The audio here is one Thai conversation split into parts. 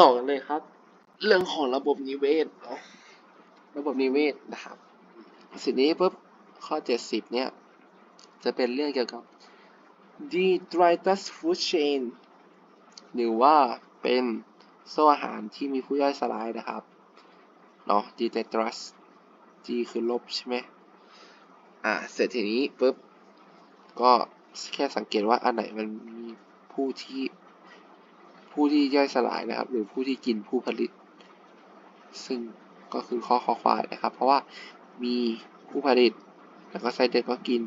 ต่อกันเลยครับ เรื่องของระบบนิเวศเนาะระบบนิเวศนะครับสิ่งนี้ปุ๊บข้อ 70 เนี่ย จะเป็นเรื่องเกี่ยวกับ detritus food chain หรือว่าเป็นโซ่อาหารที่มีผู้ย่อยสลายนะครับเนาะ detritus G คือลบใช่ไหมอ่าเสร็จทีนี้ปุ๊บก็แค่สังเกตว่าอันไหนมันมีผู้ที่ ผู้ที่ย่อยสลายนะครับ หรือผู้ที่กินผู้ผลิต ซึ่งก็คือข้อข้อควายนะครับ เพราะว่ามีผู้ผลิต แล้วก็ไส้เดือนก็กิน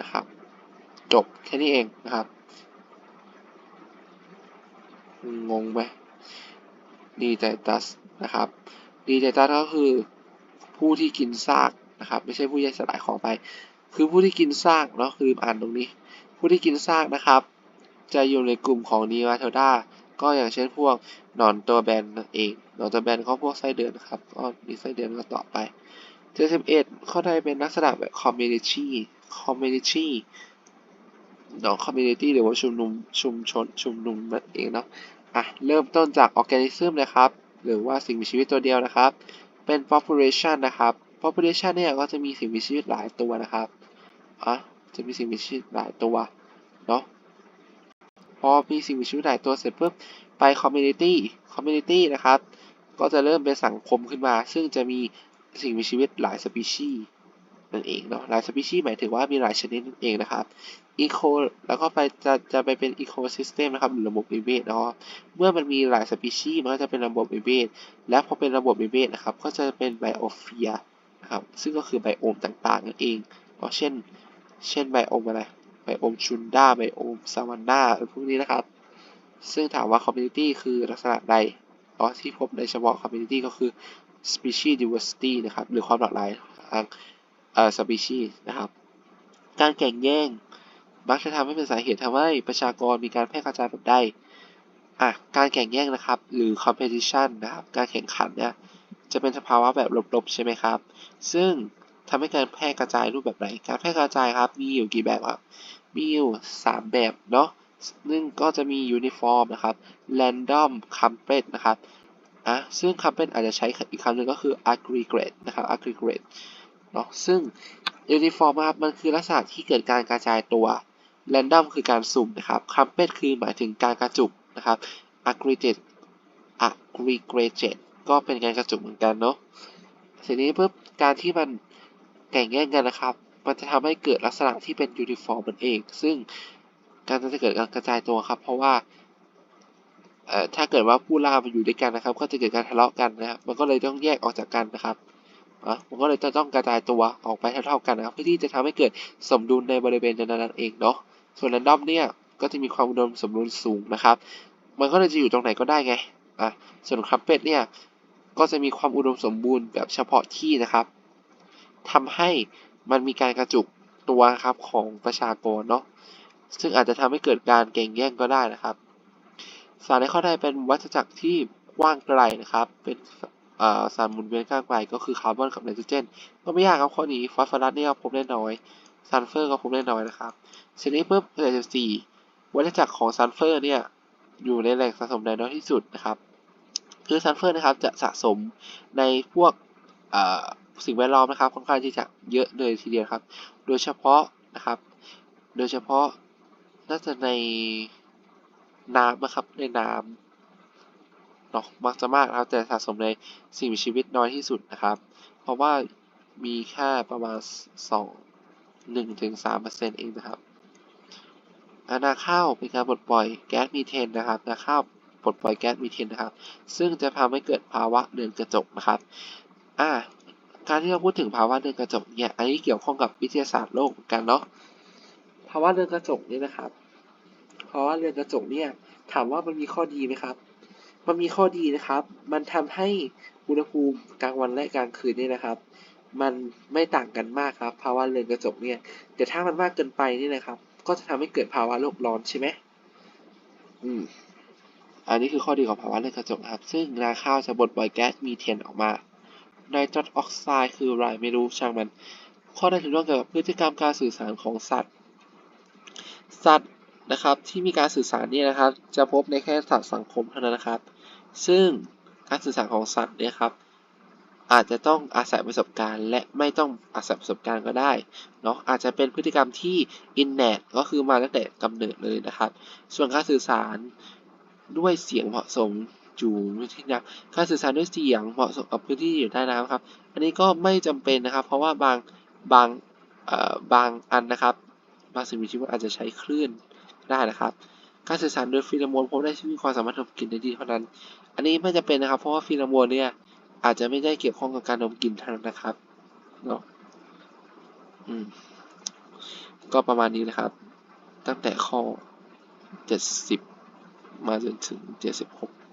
นะครับ จบแค่นี้เองนะครับงงไหมดีใจตัสนะครับดีใจตัสก็คือผู้ที่กินซากนะครับ ไม่ใช่ผู้ย่อยสลายขอไป คือผู้ที่กินซากเนาะคืออ่านตรงนี้ ผู้ที่กินซากนะครับ จะอยู่ในกลุ่มของนีมาเทลดาก็อย่างเช่นพวกหนอนตัวแบนเองหนอนตัวแบนก็พวกไส้เดือนนะครับ ก็มีไส้เดือนก็ต่อไป71ข้อใดเป็นลักษณะแบบ community community เนาะ community หรือว่าชุมนุมชุมชนชุมนุมนั่นเองเนาะอะเริ่มต้นจาก organism นะครับ หรือว่าสิ่งมีชีวิตตัวเดียวนะครับ เป็น population นะครับ population เนี่ยก็จะมีสิ่งมีชีวิตหลายตัวนะครับอะจะมีสิ่งมีชีวิตหลายตัวเนาะ พอมีสิ่งมีชีวิตหลายตัวเสร็จปุ๊บไป community community นะครับ ก็จะเริ่มเป็นสังคมขึ้นมา ซึ่งจะมีสิ่งมีชีวิตหลายสปีชีส์นั่นเองเนาะหลายสปีชีส์หมายถึงว่ามีหลายชนิดนั่นเองนะครับอีโคแล้วก็ไปจะจะไปเป็นอีโคซิสเต็มนะครับหรือระบบนิเวศเนาะเมื่อมันมีหลายสปีชีส์มันก็จะเป็นระบบนิเวศและพอเป็นระบบนิเวศนะครับ ก็จะเป็นไบโอเฟียนะครับซึ่งก็คือไบโอมต่างๆนั่นเองเนาะเช่น เช่นไบโอมอะไร ไบโอมชุนด้าไบโอมซาวันนาพวกนี้นะครับ ซึ่งถามว่าคอมมูนิตี้คือลักษณะใดอ๋อที่พบในเฉพาะคอมมูนิตี้ก็คือ species diversity นะครับ หรือความหลากหลายทางเอ่อ species นะครับ การแข่งแย่งมักจะทำให้เป็นสาเหตุทำให้ประชากรมีการแพร่กระจายแบบใดอะการแข่งแย่งนะครับ หรือ competition นะครับ การแข่งขันเนี่ยจะเป็นสภาวะแบบลบๆ ใช่ไหมครับ ซึ่ง ทำให้การแพร่กระจายรูปแบบไหน การแพร่กระจายครับ มีอยู่กี่แบบครับ มีอยู่3แบบเนาะซึ่งก็จะมี uniform นะครับ random compressed นะครับอะซึ่งคำเป็นอาจจะใช้อีกคำหนึ่งก็คือ aggregate นะครับ aggregate เนาะซึ่ง uniform ครับมันคือลักษณะที่เกิดการกระจายตัว random คือการสุ่มนะครับ compressed คือหมายถึงการกระจุกนะครับ aggregate aggregate ก็เป็นการกระจุกเหมือนกันเนาะทีนี้ปุ๊บการที่มัน แข่งแย่งกันนะครับ มันจะทำให้เกิดลักษณะที่เป็น uniform มันเอง ซึ่งการจะเกิดการกระจายตัวครับ เพราะว่าถ้าเกิดว่าผู้ล่ามาอยู่ด้วยกันนะครับ ก็จะเกิดการทะเลาะกันนะครับ มันก็เลยต้องแยกออกจากกันนะครับอะมันก็เลยจะต้องกระจายตัวออกไปเท่าๆกันนะครับ เพื่อที่จะทำให้เกิดสมดุลในบริเวณนั้นๆเองเนาะ ส่วนแรนดอมเนี่ยก็จะมีความอุดมสมบูรณ์สูงนะครับ มันก็เลยจะอยู่ตรงไหนก็ได้ไง อะ ส่วนคัมเป็ดเนี่ยก็จะมีความอุดมสมบูรณ์แบบเฉพาะที่นะครับ ทำให้มันมีการกระจุกตัวครับของประชากรเนาะซึ่งอาจจะทำให้เกิดการแข่งแย่งก็ได้นะครับสารในข้อใดเป็นวัฏจักรที่กว้างไกลนะครับ เป็นสารหมุนเวียนกว้างไกลก็คือคาร์บอนกับไนโตรเจน ก็ไม่ยากครับข้อนี้ฟอสฟอรัสเนี่ยพบได้น้อยซัลเฟอร์ก็พบได้น้อยนะครับทีนี้ปุ๊บเจ็ดสี่วัฏจักรของซัลเฟอร์เนี่ยอยู่ในแหล่งสะสมใดน้อยที่สุดนะครับ คือซัลเฟอร์นะครับจะสะสมในพวก สิ่งแวดล้อมนะครับค่อนข้างที่จะเยอะเลยทีเดียวครับ โดยเฉพาะนะครับ โดยเฉพาะน่าจะในน้ำนะครับในน้ำเนาะมักจะมากนะครับแต่สะสมในสิ่งมีชีวิตน้อยที่สุดนะครับ เพราะว่ามีแค่ประมาณ2 1ถึง3เปอร์เซ็นต์เองนะครับนาข้าวเป็นการปลดปล่อยแก๊สมีเทนนะครับนาข้าวปลดปล่อยแก๊สมีเทนนะครับ ซึ่งจะทำให้เกิดภาวะเรือนกระจกนะครับ อ่า การที่เราพูดถึงภาวะเรือนกระจกเนี่ย อันนี้เกี่ยวข้องกับวิทยาศาสตร์โลกเหมือนกันเนาะ ภาวะเรือนกระจกนี่นะครับ ภาวะเรือนกระจกเนี่ย ถามว่ามันมีข้อดีไหมครับ มันมีข้อดีนะครับ มันทำให้อุณหภูมิกลางวันและกลางคืนนี่นะครับ มันไม่ต่างกันมากครับ ภาวะเรือนกระจกเนี่ย แต่ถ้ามันมากเกินไปนี่นะครับ ก็จะทำให้เกิดภาวะโลกร้อนใช่ไหมอืมอันนี้คือข้อดีของภาวะเรือนกระจกครับ ซึ่งนาข้าวจะบดปล่อยแก๊สมีเทนออกมา ไนตรัสออกไซด์คืออะไรไม่รู้ช่างมัน ข้อใดถึงเรื่องเกี่ยวกับพฤติกรรมการสื่อสารของสัตว์ สัตว์นะครับที่มีการสื่อสารนี่นะครับ จะพบในแค่สัตว์สังคมเท่านั้นนะครับ ซึ่งการสื่อสารของสัตว์เนี่ยครับอาจจะต้องอาศัยประสบการณ์ และไม่ต้องอาศัยประสบการณ์ก็ได้เนาะอาจจะเป็นพฤติกรรมที่ innate ก็คือมาตั้งแต่กำเนิดเลยนะครับ ส่วนการสื่อสารด้วยเสียงเหมาะสม จูงที่นะการสื่อสารด้วยเสียงเหมาะสมกับพื้นที่อยู่ใต้น้ำครับ อันนี้ก็ไม่จำเป็นนะครับ เพราะว่าบางบางเอ่อบางอันนะครับ บางสิ่งมีชีวิตอาจจะใช้คลื่นได้นะครับ การสื่อสารโดยฟีโรโมนพบได้ที่มีความสามารถดมกลิ่นได้ดีเท่านั้น อันนี้ไม่จำเป็นนะครับ เพราะว่าฟีโรโมนเนี่ยอาจจะไม่ได้เกี่ยวข้องกับการดมกลิ่นเท่านั้นนะครับเนาะอืมก็ประมาณนี้นะครับ ตั้งแต่ข้อ 70 มาจนถึง 76